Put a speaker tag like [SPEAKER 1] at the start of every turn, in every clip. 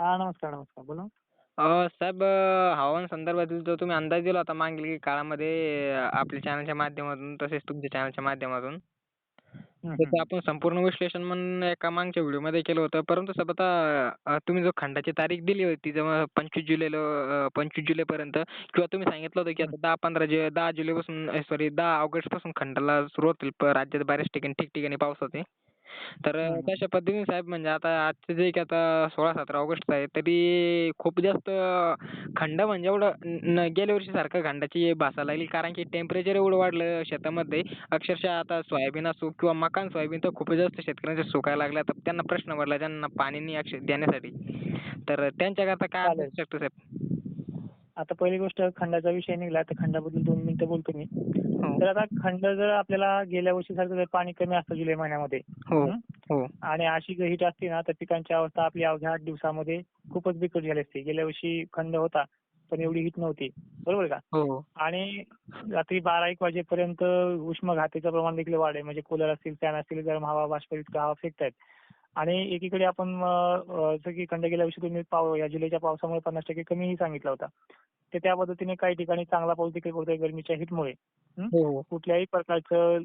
[SPEAKER 1] हा नमस्कार नमस्कार. बोला.
[SPEAKER 2] अ, साहेब हवामान संदर्भातील जो तुम्ही अंदाज दिला होता मागील काळामध्ये आपल्या चॅनलच्या माध्यमातून तसेच तुमच्या चॅनलच्या माध्यमातून त्याचं आपण संपूर्ण विश्लेषण म्हणून एका मागच्या व्हिडिओमध्ये केलं होतं. परंतु साहेब आता तुम्ही जो खंडाची तारीख दिली होती जवळ पंचवीस जुलैला पंचवीस जुलैपर्यंत किंवा तुम्ही सांगितलं होतं की आता दहा पंधरा जे दहा जुलैपासून सॉरी दहा ऑगस्टपासून खंडाला सुरुवात होईल प- राज्यात बऱ्याच ठिकाणी ठिकठिकाणी पाऊस होते तर. तशा पद्धतीने साहेब म्हणजे आता आजचे जे की आता सोळा सतरा ऑगस्ट आहे तरी खूप जास्त खंड म्हणजे एवढं न गेल्या वर्षी सारखं खंडाची भासा लागली. कारण की टेम्परेचर एवढं वाढलं शेतामध्ये. अक्षरशः आता सोयाबीन असो किंवा मकान सोयाबीन तर खूप जास्त शेतकऱ्यांचे सुकायला लागले. आता त्यांना प्रश्न पडला त्यांना पाणी नाही अक्ष- देण्यासाठी. तर त्यांच्याकरता काय. असू शकतं साहेब?
[SPEAKER 1] आता पहिली गोष्ट खंडाचा विषय निघाला तर खंडाबद्दल दोन मिनिटं बोलतो मी.
[SPEAKER 2] हो.
[SPEAKER 1] तर आता खंड जर आपल्याला गेल्या वर्षी सारखं जर पाणी कमी असतं जुलै महिन्यामध्ये
[SPEAKER 2] हो
[SPEAKER 1] हं?
[SPEAKER 2] हो.
[SPEAKER 1] आणि अशी जर हीट असती ना तर पिकांची अवस्था आपली अवघ्या आठ दिवसामध्ये खूपच बिकट झाली असती. गेल्या वर्षी खंड होता पण एवढी हीट नव्हती. बरोबर का? आणि रात्री बारा एक वाजेपर्यंत उष्मघाताचं प्रमाण देखील वाढेल म्हणजे कूलर असतील फॅन असतील गरम हवा बाष्पयुक्त हवा फेकतायत. आणि एकीकडे आपण जसं की खंड गेल्या वर्षी तुम्ही पाव या जुलैच्या पावसामुळे पन्नास टक्के कमीही सांगितला होता. तर त्या पद्धतीने काही ठिकाणी चांगला पाऊस देखील पडतोय गरमीच्या हिटमुळे
[SPEAKER 2] हो?
[SPEAKER 1] कुठल्याही प्रकारचं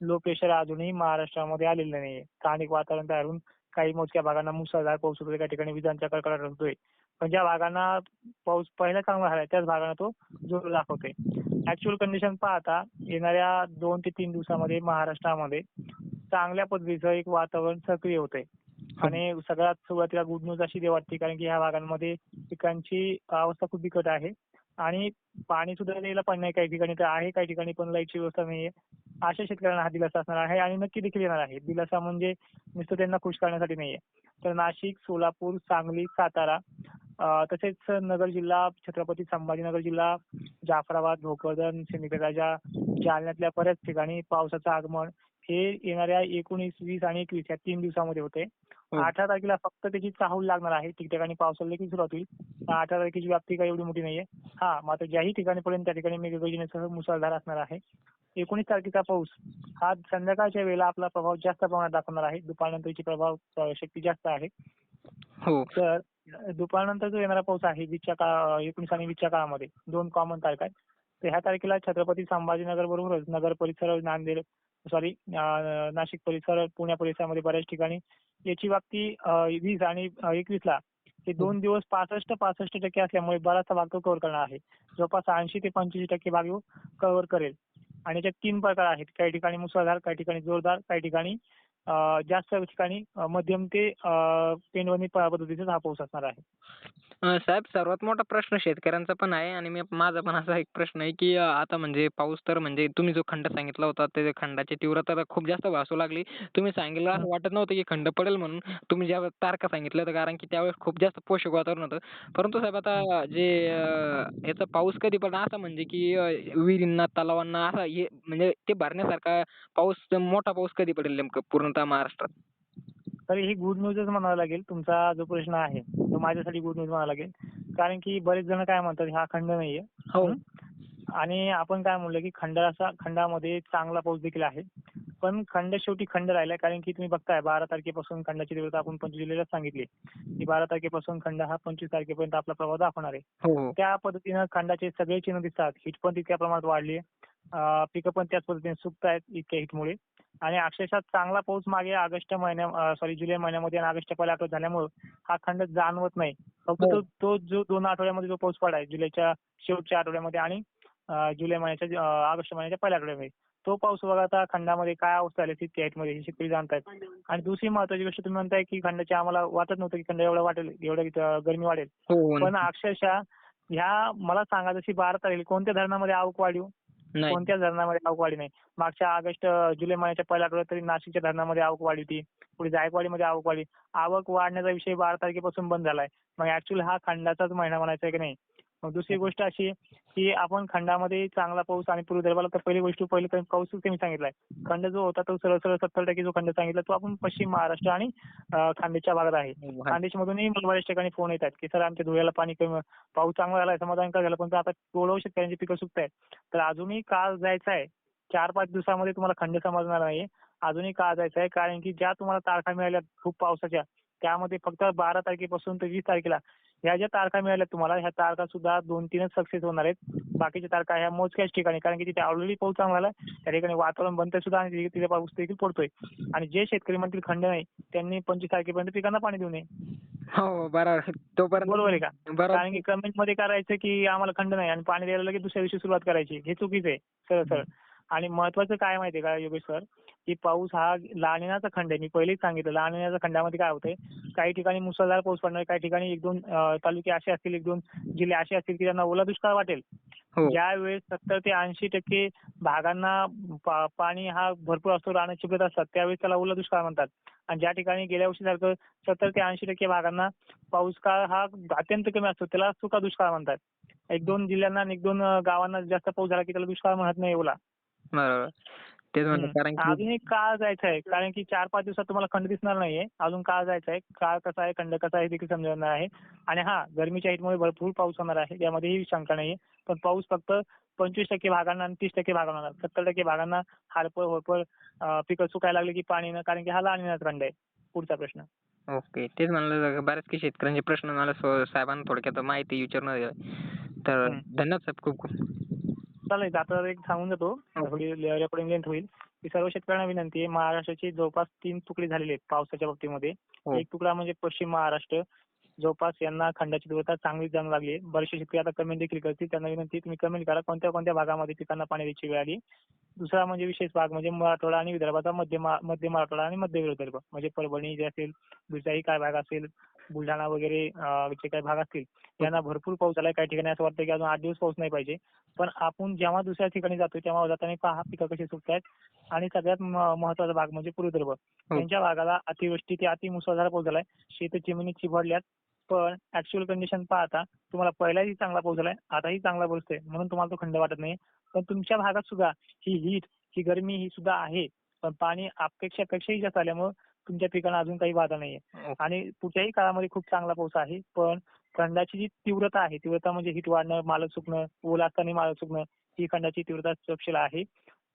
[SPEAKER 1] लो प्रेशर अजूनही महाराष्ट्रामध्ये आलेलं नाहीये. स्थानिक वातावरण तयार होऊन काही मोजक्या भागांना मुसळधार पाऊस होतोय. काही ठिकाणी विजांच्या कडकडाट होतोय पण ज्या भागांना पाऊस पहिला चांगला झालाय त्याच भागांना तो जोर दाखवतोय. ऍक्च्युअल कंडिशन पाहता येणाऱ्या दोन ते तीन दिवसामध्ये महाराष्ट्रामध्ये चांगल्या पद्धतीचं एक वातावरण सक्रिय होतंय. आणि सगळ्यात सुरुवातीला गुड न्यूज अशी दे वाटते कारण की ह्या भागांमध्ये पिकांची अवस्था खूप बिकट आहे. आणि पाणी सुद्धा द्यायला पण नाही काही ठिकाणी तर आहे काही ठिकाणी पण लाईटची व्यवस्था नाहीये. अशा शेतकऱ्यांना हा दिलासा असणार आहे आणि नक्की देखील येणार आहे. दिलासा म्हणजे नुसतं त्यांना खुश करण्यासाठी नाहीये. तर नाशिक सोलापूर सांगली सातारा तसेच नगर जिल्हा छत्रपती संभाजीनगर जिल्हा जाफराबाद भोकरदन सिंदखेडराजा जालन्यातल्या बऱ्याच ठिकाणी पावसाचं आगमन हे येणाऱ्या एकोणीस वीस आणि एकवीस या तीन दिवसामध्ये होते.
[SPEAKER 2] हो.
[SPEAKER 1] अठरा तारखेला फक्त त्याची चाहूल लागणार आहे. ठिकठिकाणी पावसाला देखील सुरुवात होईल. अठरा तारखेची व्याप्ती काही एवढी मोठी नाहीये. हा मात्र ज्याही ठिकाणी पर्यंत त्या ठिकाणी मेघगर्जनेसह मुसळधार असणार आहे. एकोणीस तारखेचा पाऊस हा संध्याकाळच्या वेळेला आपला प्रभाव जास्त प्रमाणात दाखवणार आहे. दुपारनंतरची प्रभाव शक्ती जास्त आहे.
[SPEAKER 2] हो.
[SPEAKER 1] तर दुपारनंतर जो येणारा पाऊस आहे वीसच्या काळ एकोणीस आणि वीसच्या काळामध्ये दोन कॉमन तारखा आहेत. तर ह्या तारखेला छत्रपती संभाजीनगर बरोबरच नगर परिसर नांदेड सॉरी नाशिक परिसर पुण्या परिसरामध्ये बऱ्याच ठिकाणी. याची व्याप्ती वीस आणि एकवीस ला हे दोन दिवस पासष्ट पासष्ट टक्के असल्यामुळे बराचसा भाग कव्हर करणार आहे. जवळपास ऐंशी ते पंच्याऐंशी टक्के भाग कव्हर करेल. आणि याच्यात तीन प्रकार आहेत. काही ठिकाणी मुसळधार काही ठिकाणी जोरदार काही ठिकाणी जास्त ठिकाणी मध्यम ते अं, पेनवणी प- पद्धतीचा हा पाऊस असणार आहे.
[SPEAKER 2] साहेब सर्वात मोठा प्रश्न शेतकऱ्यांचा पण आहे आणि मी माझा पण असा एक प्रश्न आहे की आता म्हणजे पाऊस तर म्हणजे तुम्ही जो खंड सांगितला होता ते खंडाची तीव्रता तर खूप जास्त भासू लागली. तुम्ही सांगितलं असं वाटत नव्हतं की खंड पडेल म्हणून. तुम्ही ज्या तारखा सांगितल्या होत्या कारण की त्यावेळेस खूप जास्त पोषक वातावरण होतं. परंतु साहेब आता जे याचा पाऊस कधी पडणार असा म्हणजे की विहिरींना तलावांना असा हे म्हणजे ते भरण्यासारखा पाऊस मोठा पाऊस कधी पडेल नेमकं पूर्णतः महाराष्ट्रात?
[SPEAKER 1] तर ही गुड न्यूजच म्हणावा लागेल. तुमचा जो प्रश्न आहे तो माझ्यासाठी गुड न्यूज म्हणावा लागेल. कारण की बरेच जण काय म्हणतात हा खंड नाहीये.
[SPEAKER 2] हो?
[SPEAKER 1] आणि आपण काय म्हणलं की खंडाचा खंडामध्ये चांगला पाऊस देखील आहे. पण खंड शेवटी खंड राहिला कारण की तुम्ही बघताय बारा तारखेपासून खंडाची तीव्रता आपण पंचवीस जुलैला सांगितली की बारा तारखेपासून खंड हा पंचवीस तारखेपर्यंत आपला प्रभाव दाखवणार आहे.
[SPEAKER 2] हो.
[SPEAKER 1] त्या पद्धतीनं खंडाचे सगळे चिन्ह दिसतात. हिट पण तितक्या प्रमाणात वाढली आहे पिकं पण त्याच पद्धतीने सुकतायत इतक्या हिटमुळे. आणि अक्षरशः चांगला पाऊस मागे ऑगस्ट महिन्या सॉरी जुलै महिन्यामध्ये आणि ऑगस्टच्या पहिल्या आठवड्यात झाल्यामुळे हा खंड जाणवत नाही. फक्त
[SPEAKER 2] हो.
[SPEAKER 1] तो तो जो दोन आठवड्यामध्ये जो पाऊस पडाय जुलैच्या शेवटच्या आठवड्यामध्ये आणि जुलै महिन्याच्या ऑगस्ट महिन्याच्या पहिल्या आठवड्यामध्ये तो पाऊस बघा आता खंडामध्ये काय अवस्था आली तितक्या हिटमध्ये हे शेतकरी जाणतायत. आणि दुसरी महत्वाची गोष्ट तुम्ही म्हणताय की खंडाची आम्हाला वाटत नव्हतं की खंड एवढं वाटेल एवढं गरमी वाढेल.
[SPEAKER 2] हो
[SPEAKER 1] पण अक्षरशः ह्या मला सांगा जशी बारा तारखेला कोणत्या धरणामध्ये आवक वाढीव कोणत्याच धरणामध्ये आवक वाढी नाही. मागच्या ऑगस्ट जुलै महिन्याच्या पहिल्या आठवड्यात तरी नाशिकच्या धरणामध्ये आवक वाढी होती. पुढे जायकवाडीमध्ये आवक वाढी आवक वाढण्याचा विषय बारा तारखेपासून बंद झालाय. मग ऍक्च्युअली हा खंडाचाच महिना म्हणायचा आहे की नाही? मग दुसरी गोष्ट अशी की आपण खंडामध्ये चांगला पाऊस आणि पूर्व विदर्भाला तर पहिली गोष्ट पहिली तर पाऊसच कमी सांगितलाय. खंड जो होता तो सरळ सरळ सत्तर टक्के जो खंड सांगितला तो आपण पश्चिम महाराष्ट्र आणि अं, खानदेशच्या भागात आहे.
[SPEAKER 2] हो,
[SPEAKER 1] खानदेशमधूनही मला बऱ्याच ठिकाणी फोन येतात की सर आमच्या धुळ्याला पाणी कमी पाऊस चांगला झालाय समाधान का झालं? पण आता कोळव शेतकऱ्यांची पिकं सुकतायत. तर अजूनही काळ जायचा आहे. चार पाच दिवसामध्ये तुम्हाला खंड समजणार नाही अजूनही काळ जायचा आहे कारण की ज्या तुम्हाला तारखा मिळाल्या खूप पावसाच्या त्यामध्ये फक्त बारा तारखेपासून ते वीस तारखेला ह्या ज्या तारखा मिळाल्या तुम्हाला ह्या तारखा सुद्धा दोन तीनच सक्सेस होणार आहेत. बाकीच्या तारखा ह्या मोजक्याच ठिकाणी कारण की तिथे ऑलरेडी पाऊस चांगला आला त्या ठिकाणी वातावरण बनतंय सुद्धा आणि तिथे पाऊस देखील पडतोय. आणि जे शेतकरी म्हणतील खंड नाही त्यांनी पंचवीस तारखेपर्यंत पिकांना पाणी देऊ नये.
[SPEAKER 2] हो बरोबर. तोपर्यंत
[SPEAKER 1] बरोबर आहे का? कारण की कमेंटमध्ये करायचं की आम्हाला खंड नाही आणि पाणी द्यायला लगेच दुसऱ्या दिवशी सुरुवात करायची. हे चुकीचं आहे. सरळ सरळ. आणि महत्वाचं काय माहितीये का योगेश सर? की पाऊस हा लानिनाचा खंड आहे. मी पहिलेच सांगितलं लानिनाच्या खंडामध्ये काय होतंय? काही ठिकाणी मुसळधार पाऊस पडणार काही ठिकाणी एक दोन तालुके असे असतील एक दोन जिल्हे असे असतील की त्यांना ओला दुष्काळ वाटेल.
[SPEAKER 2] हो.
[SPEAKER 1] ज्या वेळेस सत्तर ते ऐंशी टक्के भागांना पाणी हा भरपूर असतो रानं चिपळत असतात त्यावेळेस त्याला ओला दुष्काळ म्हणतात. आणि ज्या ठिकाणी गेल्या वर्षी सारखं सत्तर ते ऐंशी टक्के भागांना पाऊस काळ हा अत्यंत कमी असतो त्याला सुका दुष्काळ म्हणतात. एक दोन जिल्ह्यांना एक दोन गावांना जास्त पाऊस झाला की त्याला दुष्काळ म्हणत नाही ओला.
[SPEAKER 2] बरोबर. तेच म्हणलं
[SPEAKER 1] हम्म.
[SPEAKER 2] कारण की
[SPEAKER 1] अजून एक काळ जायचं आहे कारण की चार पाच दिवसात तुम्हाला खंड दिसणार नाहीये. अजून काळ जायचा आहे काळ कसा आहे खंड कसा आहे देखील समजणार आहे. आणि हा गरमीच्या हिटमुळे भरपूर पाऊस होणार आहे यामध्येही शंका नाहीये. पण पाऊस फक्त पंचवीस टक्के भागांना आणि तीस टक्के भागांना होणार. सत्तर टक्के भागांना हालपळ होळपळ अं, पिकं सुकायला लागली की पाणी न कारण की हा लहान खंड आहे पुढचा प्रश्न.
[SPEAKER 2] ओके तेच म्हणलं बऱ्याच काही शेतकऱ्यांचे प्रश्न मला साहेबांना थोडक्यात माहिती विचारून आहे. तर. धन्यवाद साहेब खूप खूप.
[SPEAKER 1] चालेल आता एक सांगून जातो थोडी रेकॉर्डिंग लेंथ होईल. की सर्व शेतकऱ्यांना विनंती आहे महाराष्ट्राची जवळपास तीन तुकडे झालेले आहेत पावसाच्या बाबतीमध्ये.
[SPEAKER 2] हो.
[SPEAKER 1] एक तुकडा म्हणजे पश्चिम महाराष्ट्र जवळपास यांना खंडाची तीव्रता चांगली जाणू लागली आहे. बरेचसे शेतकरी आता कमेंट देखील करतील. त्यांना विनंती तुम्ही कमेंट करा. कोणत्या कोणत्या भागामध्ये पिकांना पाणी द्यायची वेळ आली? दुसरा म्हणजे विशेष भाग म्हणजे मराठवाडा आणि विदर्भाचा मध्य मध्य मराठवाडा आणि मध्य विदर्भ म्हणजे परभणी जे असेल दुसराही काय भाग असेल बुलढाणा वगैरे जे काही भाग असतील त्यांना भरपूर पाऊस झालाय काही ठिकाणी असं वाटतं की अजून आठ दिवस पाऊस नाही पाहिजे. पण आपण जेव्हा दुसऱ्या ठिकाणी जातो तेव्हा जाताना पहा पिकं कशी सुकतायत आणि सगळ्यात महत्त्वाचा भाग म्हणजे पूर्व विदर्भ. त्यांच्या भागाला अतिवृष्टी ते अति मुसळधार पाऊस झालाय. शेत जमिनी चिभडल्यात पण ऍक्च्युअल कंडिशन पाहता तुम्हाला पहिलाही चांगला पाऊस झालाय आताही चांगला बसतोय म्हणून तुम्हाला तो खंड वाटत नाही पण तुमच्या भागात सुद्धा ही हीट ही गरमी ही सुद्धा आहे. पण पाणी अपेक्षापेक्षाही जास्त आल्यामुळे तुमच्या पिकांना अजून काही बाधा नाहीये. आणि पुढच्याही काळामध्ये खूप चांगला पाऊस आहे पण खंडाची जी तीव्रता आहे तीव्रता म्हणजे हिट वाढणं मालक सुकणं ओल असताना मालक सुकणं ही खंडाची तीव्रता तपशील आहे.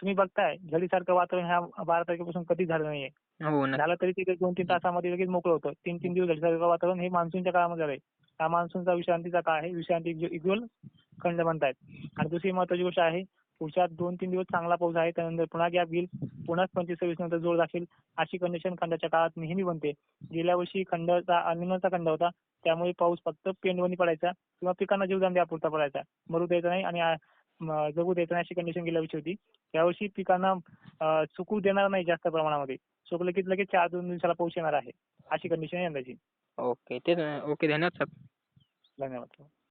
[SPEAKER 1] तुम्ही बघताय झडीसारखं वातावरण ह्या बारा तारखेपासून कधीच झालं नाहीये.
[SPEAKER 2] हो
[SPEAKER 1] झालं तरी तिथे दोन तीन तासामध्ये लगेच मोकळं होतं. तीन तीन दिवस झडीसारखं वातावरण हे मान्सूनच्या काळामध्ये झालंय. हा मान्सूनचा विश्रांतीचा काळ आहे. विश्रांती इग्वल खंड म्हणतायत. आणि दुसरी महत्वाची गोष्ट आहे पुढच्या दोन तीन दिवस चांगला पाऊस आहे त्यानंतर पुन्हा गॅप घेईल. पुन्हा पंचवीस सव्वीस नंतर जोर दाखवेल. अशी कंडिशन खंडाच्या काळात नेहमी बनते. गेल्या वर्षी खंडचा अनिमलचा खंड होता. त्यामुळे पाऊस फक्त पेंडवणी पडायचा किंवा पिकांना जीवदान द्यापुरता पडायचा. मरू द्यायचा नाही आणि जगू द्यायचं नाही अशी कंडिशन गेल्या वर्षी होती. यावर्षी पिकांना सुकू देणार नाही जास्त प्रमाणामध्ये. सुकलं की लगेच चार दोन दिवसाला पाऊस येणार आहे. अशी कंडिशन आहे यंदाची.
[SPEAKER 2] ओके तेच ओके धन्यवाद साहेब
[SPEAKER 1] धन्यवाद.